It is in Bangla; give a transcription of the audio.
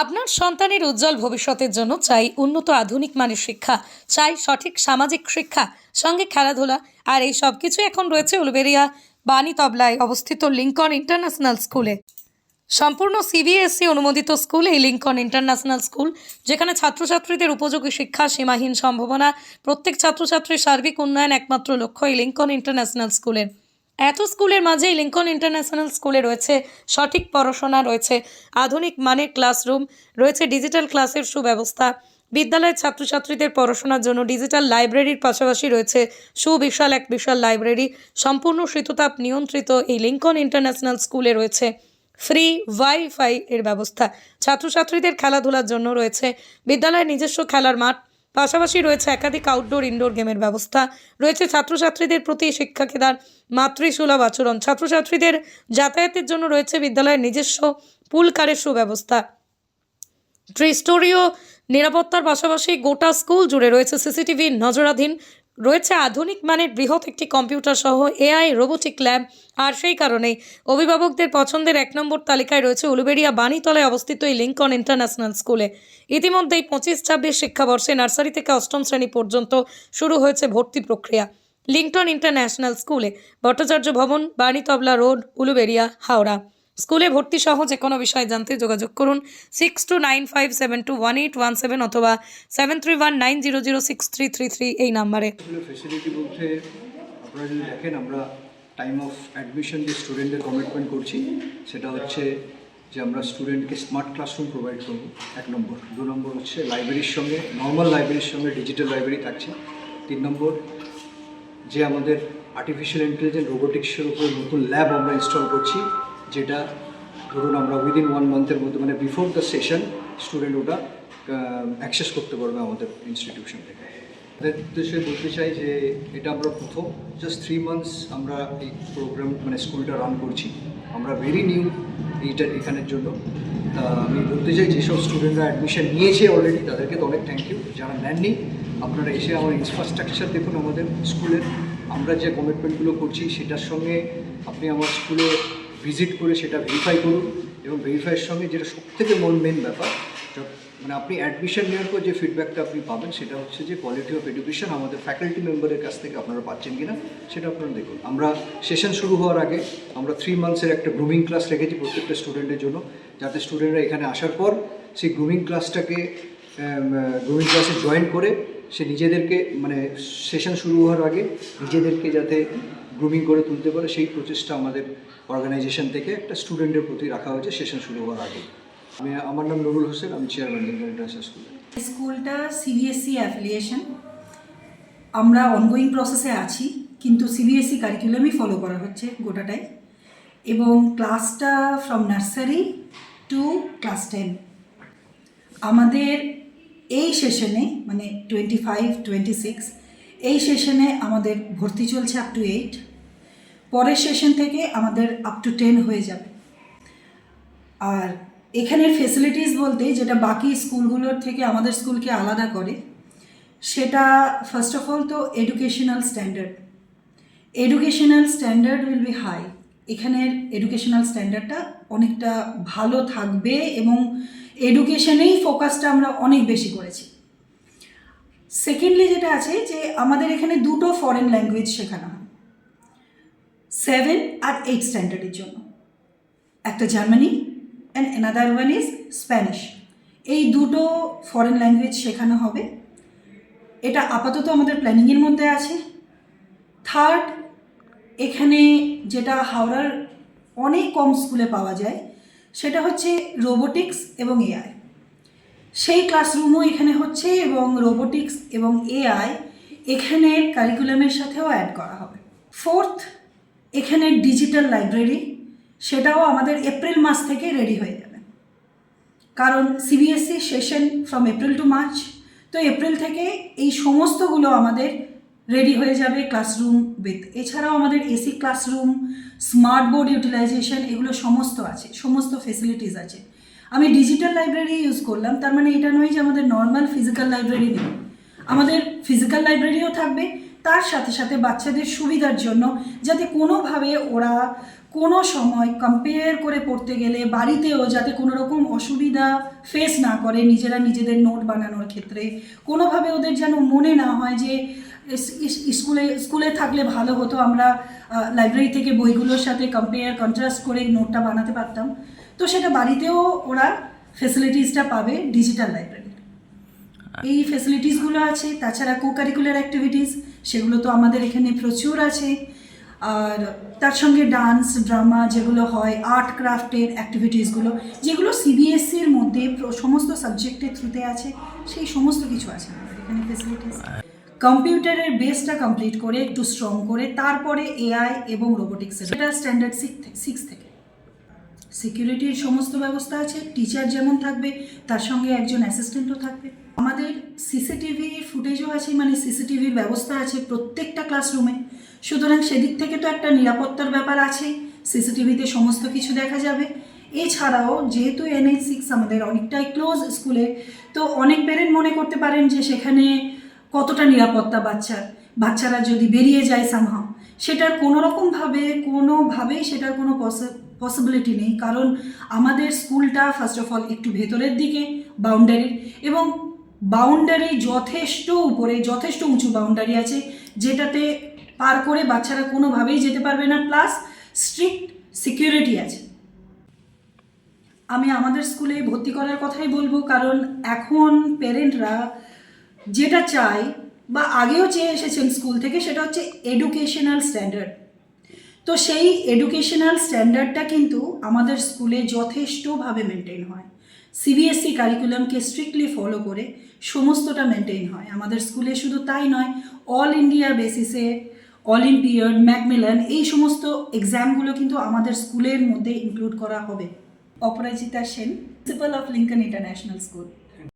আপনার সন্তানের উজ্জ্বল ভবিষ্যতের জন্য চাই উন্নত আধুনিক মানের শিক্ষা, চাই সঠিক সামাজিক শিক্ষা, সঙ্গে খেলাধুলা, আর এই সব কিছু এখন রয়েছে উলবেরিয়া বাণী তবলায় অবস্থিত লিঙ্কন ইন্টারন্যাশনাল স্কুলে। সম্পূর্ণ সিবিএসই অনুমোদিত স্কুল এই লিঙ্কন ইন্টারন্যাশনাল স্কুল, যেখানে ছাত্রছাত্রীদের উপযোগী শিক্ষা, সীমাহীন সম্ভাবনা, প্রত্যেক ছাত্রছাত্রীর সার্বিক উন্নয়ন একমাত্র লক্ষ্য এই লিঙ্কন ইন্টারন্যাশনাল স্কুলের। এত স্কুলের মাঝে এই লিঙ্কন ইন্টারন্যাশনাল স্কুলে রয়েছে, সঠিক পড়াশোনা রয়েছে, আধুনিক মানের ক্লাসরুম, রয়েছে ডিজিটাল ক্লাসের সুব্যবস্থা, বিদ্যালয়ের ছাত্রছাত্রীদের পড়াশোনার জন্য ডিজিটাল লাইব্রেরির পাশাপাশি রয়েছে সুবিশাল এক বিশাল লাইব্রেরি, সম্পূর্ণ শীততাপ নিয়ন্ত্রিত এই লিঙ্কন ইন্টারন্যাশনাল স্কুলে রয়েছে। ফ্রি ওয়াইফাই এর ব্যবস্থা, ছাত্রছাত্রীদের খেলাধুলার জন্য রয়েছে, বিদ্যালয়ের নিজস্ব খেলার মাঠ পাশাপাশি রয়েছে একাধিক আউটডোর ইনডোর গেমের ব্যবস্থা। রয়েছে ছাত্রছাত্রীদের প্রতি শিক্ষাকেদার মাতৃসুলভ আচরণ। ছাত্রছাত্রীদের যাতায়াতের জন্য রয়েছে বিদ্যালয়ের নিজস্ব পুল কারের সুব্যবস্থা। ত্রিস্তরীয় নিরাপত্তার পাশাপাশি গোটা স্কুল জুড়ে রয়েছে সিসিটিভি নজরাধীন রয়েছে আধুনিক মানের বৃহৎ একটি কম্পিউটার সহ এআই রোবোটিক ল্যাব আর সেই কারণেই অভিভাবকদের পছন্দের এক নম্বর তালিকায় রয়েছে উলুবেড়িয়া বাণীতলায় অবস্থিত এই লিঙ্কন ইন্টারন্যাশনাল স্কুলে ইতিমধ্যেই পঁচিশ ছাব্বিশ শিক্ষাবর্ষে নার্সারি থেকে অষ্টম শ্রেণি পর্যন্ত শুরু হয়েছে ভর্তি প্রক্রিয়া। লিঙ্কন ইন্টারন্যাশনাল স্কুলে ভট্টাচার্য ভবন, বাণীতবলা রোড, উলুবেড়িয়া, হাওড়া। স্কুলে ভর্তি সহ যে কোনো বিষয়ে জানতে যোগাযোগ করুন six two nine five seven two one eight one seven অথবা seven three one nine zero zero six three three three এই নাম্বারে। ফেসিলিটি বলতে আপনারা যদি দেখেন, আমরা টাইম অফ অ্যাডমিশন যে স্টুডেন্টদের কমিটমেন্ট করছি, সেটা হচ্ছে যে আমরা স্টুডেন্টকে স্মার্ট ক্লাসরুম প্রোভাইড করব, এক নম্বর। দু নম্বর হচ্ছে লাইব্রেরির সঙ্গে নর্মাল লাইব্রেরির সঙ্গে ডিজিটাল লাইব্রেরি থাকছে, তিন নম্বর যে আমাদের আর্টিফিশিয়াল ইন্টেলিজেন্স রোবোটিক্সের উপরে নতুন ল্যাব আমরা ইনস্টল করছি যেটা ধরুন আমরা উইদিন ওয়ান মান্থের মধ্যে মানে বিফোর দ্য সেশন স্টুডেন্ট ওটা অ্যাক্সেস করতে পারবে আমাদের ইনস্টিটিউশন থেকে। উদ্দেশ্যে বলতে চাই যে এটা আমরা প্রথম জাস্ট থ্রি মান্থস আমরা এই প্রোগ্রাম মানে স্কুলটা রান করছি। আমরা ভেরি নিউ এইটা, এখানের জন্য। তা আমি বলতে চাই যেসব স্টুডেন্টরা অ্যাডমিশন নিয়েছে অলরেডি তাদেরকে তো অনেক থ্যাংক ইউ যারা নেননি, আপনারা এসে আমার ইনফ্রাস্ট্রাকচার দেখুন আমাদের স্কুলের আমরা যে কমিটমেন্টগুলো করছি, সেটার সঙ্গে আপনি আমার স্কুলে ভিজিট করে সেটা ভেরিফাই করুন এবং ভেরিফাইয়ের সঙ্গে যেটা সবথেকে মন মেন ব্যাপার মানে আপনি অ্যাডমিশন নেওয়ার পর যে ফিডব্যাকটা আপনি পাবেন সেটা হচ্ছে যে কোয়ালিটি অফ এডুকেশন আমাদের ফ্যাকাল্টি মেম্বারের কাছ থেকে আপনারা পাচ্ছেন কিনা, সেটা আপনারা দেখুন। আমরা সেশন শুরু হওয়ার আগে আমরা থ্রি মান্থসের একটা গ্রুমিং ক্লাস রেখেছি প্রত্যেকটা স্টুডেন্টের জন্য, যাতে স্টুডেন্টরা এখানে আসার পর সেই গ্রুমিং ক্লাসটাকে গ্রুমিং ক্লাসে জয়েন করে সে নিজেদেরকে মানে সেশন শুরু হওয়ার আগে নিজেদেরকে যাতে গ্রুমিং করে তুলতে পারে, সেই প্রচেষ্টা আমাদের অর্গানাইজেশন থেকে একটা স্টুডেন্টের প্রতি রাখা হয়েছে সেশন শুরু হওয়ার আগে। আমি, আমার নাম নুরুল হোসেন, আমি চেয়ারম্যান ইন্টারন্যাশনাল স্কুলে স্কুলটা সিবিএসসি অ্যাফিলিয়েশন E আমরা অনগোয়িং প্রসেসে আছি, কিন্তু সিবিএসসি কারিকুলামই ফলো করা হচ্ছে গোটাটাই। এবং ক্লাসটা from nursery to class ten আমাদের এই সেশনে মানে টোয়েন্টি ফাইভ টোয়েন্টি সিক্স এই সেশনে আমাদের ভর্তি চলছে আপ টু এইট পরের সেশন থেকে আমাদের আপ টু টেন হয়ে যাবে। আর এখানের ফেসিলিটিস বলতে যেটা বাকি স্কুলগুলোর থেকে আমাদের স্কুলকে আলাদা করে, সেটা ফার্স্ট অফ অল তো educational standard educational standard will be high এখানের এডুকেশনাল স্ট্যান্ডার্ডটা অনেকটা ভালো থাকবে এবং এডুকেশনেই ফোকাসটা আমরা অনেক বেশি করেছি। সেকেন্ডলি যেটা আছে যে আমাদের এখানে দুটো ফরেন ল্যাঙ্গুয়েজ শেখানো হয়। সেভেন আর এইট স্ট্যান্ডার্ডের জন্য। একটা Germany and another one is Spanish এই দুটো ফরেন ল্যাঙ্গুয়েজ শেখানো হবে। এটা আপাতত আমাদের প্ল্যানিংয়ের মধ্যে আছে। থার্ড এখানে যেটা হাওড়ার অনেক কম স্কুলে পাওয়া যায়, সেটা হচ্ছে রোবোটিক্স এবং এআই সেই ক্লাসরুমও এখানে হচ্ছে এবং রোবোটিক্স এবং এআই এখানের কারিকুলামের সাথেও অ্যাড করা হবে। ফোর্থ এখানে ডিজিটাল লাইব্রেরি সেটাও আমাদের এপ্রিল মাস থেকে রেডি হয়ে যাবে। কারণ CBSE session from April to March তো এপ্রিল থেকে এই সমস্তগুলো আমাদের রেডি হয়ে যাবে ক্লাসরুম উইথ এছাড়াও আমাদের AC classroom smart board utilization এগুলো সমস্ত আছে, সমস্ত ফেসিলিটিস আছে। আমি ডিজিটাল লাইব্রেরি ইউজ করলাম, তার মানে এটা নয় যে আমাদের নর্মাল ফিজিক্যাল লাইব্রেরি নেই। আমাদের ফিজিক্যাল লাইব্রেরিও থাকবে, তার সাথে সাথে বাচ্চাদের সুবিধার জন্য যাতে কোনোভাবে ওরা কোনো সময় কম্পেয়ার করে পড়তে গেলে বাড়িতেও যাতে কোনো রকম অসুবিধা ফেস না করে নিজেরা নিজেদের নোট বানানোর ক্ষেত্রে। কোনোভাবে ওদের যেন মনে না হয় যে স্কুলে স্কুলে থাকলে ভালো হতো, আমরা লাইব্রেরি থেকে বইগুলোর সাথে কম্পেয়ার কন্ট্রাস্ট করে নোটটা বানাতে পারতাম। তো সেটা বাড়িতেও ওরা ফেসিলিটিসটা পাবে ডিজিটাল লাইব্রেরি এই ফেসিলিটিসগুলো আছে, তাছাড়া কো কারিকুলার অ্যাক্টিভিটিস সেগুলো তো আমাদের এখানে প্রচুর আছে। আর তার সঙ্গে ডান্স, ড্রামা যেগুলো হয়, আর্ট, ক্রাফটের অ্যাক্টিভিটিসগুলো যেগুলো সিবিএসসির মধ্যে সমস্ত সাবজেক্টের থ্রুতে আছে, সেই সমস্ত কিছু আছে আমাদের এখানে ফেসিলিটিস কম্পিউটারের বেসটা কমপ্লিট করে, একটু স্ট্রং করে, তারপরে এআই এবং রোবোটিক্সের এটা স্ট্যান্ডার্ড সিক্স থেকে। সিকিউরিটির সমস্ত ব্যবস্থা আছে টিচার যেমন থাকবে, তার সঙ্গে একজন অ্যাসিস্ট্যান্টও থাকবে। আমাদের সিসিটিভি ফুটেজও আছে মানে সিসিটিভির ব্যবস্থা আছে প্রত্যেকটা ক্লাসরুমে সুতরাং সেদিক থেকে তো একটা নিরাপত্তার ব্যাপার আছে, সিসিটিভিতে সমস্ত কিছু দেখা যাবে। এছাড়াও যেহেতু এনএইচ সিক্স আমাদের অনেকটাই ক্লোজ স্কুলে তো অনেক প্যারেন্ট মনে করতে পারেন যে সেখানে কতটা নিরাপত্তা বাচ্চার, বাচ্চারা যদি বেরিয়ে যায় সামহাও সেটার কোনো রকমভাবে কোনোভাবেই সেটার কোনো পসিবিলিটি নেই। কারণ আমাদের স্কুলটা ফার্স্ট অফ অল একটু ভেতরের দিকে বাউন্ডারির এবং বাউন্ডারি যথেষ্ট উপরে, যথেষ্ট উঁচু বাউন্ডারি আছে, যেটাতে পার করে বাচ্চারা কোনোভাবেই যেতে পারবে না। প্লাস স্ট্রিক্ট সিকিউরিটি আছে। আমি আমাদের স্কুলে ভর্তি করার কথাই বলব, কারণ এখন প্যারেন্টরা যেটা চায় বা আগেও চেয়ে এসেছেন স্কুল থেকে, সেটা হচ্ছে এডুকেশনাল স্ট্যান্ডার্ড তো সেই এডুকেশনাল স্ট্যান্ডার্ডটা কিন্তু আমাদের স্কুলে যথেষ্টভাবে মেনটেন হয়। সিবিএসসি কারিকুলামকে স্ট্রিক্টলি ফলো করে সমস্তটা মেনটেন হয়। আমাদের স্কুলে শুধু তাই নয় অল ইন্ডিয়া বেসিসে অলিম্পিয়াড ম্যাকমিলান এই সমস্ত এক্সামগুলো কিন্তু আমাদের স্কুলের মধ্যে ইনক্লুড করা হবে। Aparajita Sen principal of Lincoln International School